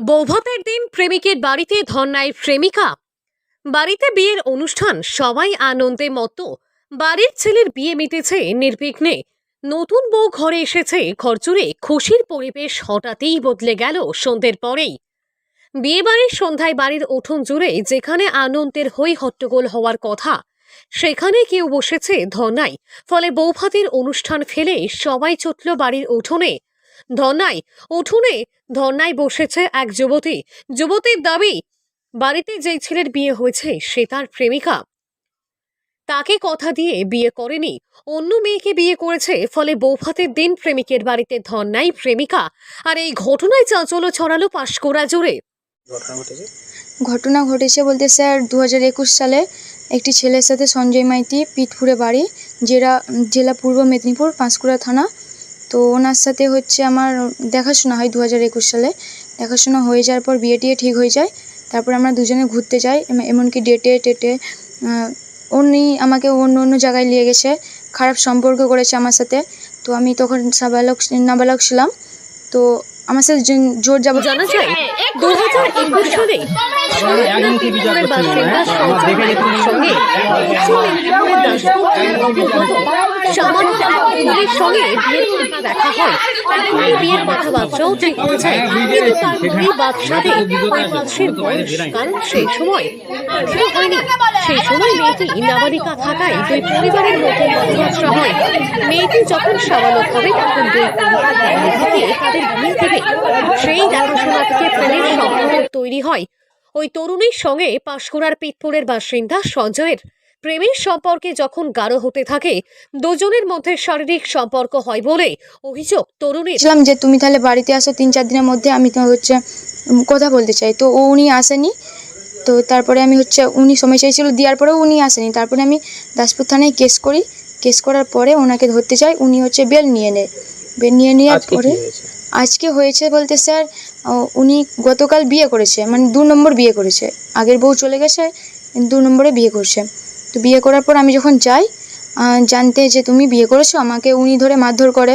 বৌভাতের দিন প্রেমিকের বাড়িতে ধর্নায় প্রেমিকা। বাড়িতে বিয়ের অনুষ্ঠান সবাই আনন্দে মতো বাড়ির ছেলের বিয়ে মিটেছে নির্বিঘ্নে। নতুন বউ ঘরে এসেছে ঘরজুড়ে খুশির পরিবেশ হঠাৎই বদলে গেল সন্ধ্যের পরেই। বিয়ে বাড়ির সন্ধ্যায় বাড়ির উঠোন জুড়ে যেখানে আনন্দের হই হট্টগোল হওয়ার কথা সেখানে কেউ বসেছে ধর্নায়। ফলে বৌভাতের অনুষ্ঠান ফেলে সবাই ছুটল বাড়ির উঠোনে ধর্নায়। উঠোনে ধর্নায় বসেছে এক যুবতী। যুবতীর দাবি, বাড়িতে যেই ছেলের বিয়ে হয়েছে, সে তার প্রেমিকা। তাকে কথা দিয়ে বিয়ে করেনি। অন্য মেয়েকে বিয়ে করেছে, ফলে বৌভাতের দিন প্রেমিকের বাড়িতে ধর্নায় প্রেমিকা। আর এই ঘটনায় চাঞ্চল্য ছড়ালো পাঁশকুড়া জুড়ে। ঘটনা ঘটেছে ঘটনা ঘটেছে বলতে স্যার দু হাজার একুশ সালে একটি ছেলের সাথে সঞ্জয় মাইতি পিঠপুরে বাড়ি জেলা জেলা পূর্ব মেদিনীপুর পাঁশকুড়া থানা। তো ওনার সাথে হচ্ছে আমার দেখাশোনা হয় দু হাজার একুশ সালে। দেখাশোনা হয়ে যাওয়ার পর বিয়ে টিয়ে ঠিক হয়ে যায়। তারপর আমরা দুজনে ঘুরতে যাই এমনকি ডেটে টেটে উনি আমাকে অন্য অন্য জায়গায় নিয়ে গেছে খারাপ সম্পর্ক করেছে আমার সাথে। তো আমি তখন সাবালক নাবালক ছিলাম। তো আমার সাথে জোর- যাব জানা যায় দু হাজার একুশ সালে সঙ্গে সামান্য টাকার সঙ্গে বিয়ের কথা দেখা হয়। এমনকি বিয়ের কথাবার্তাও ঠিক হয়ে যায় কিন্তু তারপরেই বাদ সাধে ওই পাশের বয়স কারণ সেই সময়। আঠেরো হয়নি। সেই সময় মেয়েটি নাবালিকা থাকায় দুই পরিবারের মধ্যে কথাবার্তা হয়। মেয়েটি যখন সাবালক হবে তখন দুই পরিবার থেকে তাদের বিয়ে দেবে। সেই দেখাশোনা থেকে প্রেমের সম্পর্ক তৈরি হয়। ওই তরুণীর সঙ্গে পাঁশকুড়ার পিতপুরের বাসিন্দা সঞ্জয়ের। প্রেমের সম্পর্কে যখন গাঢ় হতে থাকে দুজনের মধ্যে শারীরিক সম্পর্ক হয় বলে অভিযোগ তরুণী বলছিলাম যে তুমি তাহলে বাড়িতে আসো তিন চার দিনের মধ্যে আমি তো হচ্ছে কথা বলতে চাই। তো ও উনি আসেনি। তো তারপরে আমি হচ্ছে উনি সময় চাইছিল দেওয়ার পরেও উনি আসেনি। তারপরে আমি দাসপুর থানায় কেস করি। কেস করার পরে ওনাকে ধরতে চাই উনি হচ্ছে বেল নিয়ে নেয়। বেল নিয়ে নেওয়ার পরে আজকে হয়েছে বলতে স্যার উনি গতকাল বিয়ে করেছে মানে দু নম্বর বিয়ে করেছে। আগের বউ চলে গেছে দু নম্বরে বিয়ে করছে। তো বিয়ে করার পর আমি যখন যাই জানতে যে তুমি বিয়ে করেছ, আমাকে উনি ধরে মারধর করে।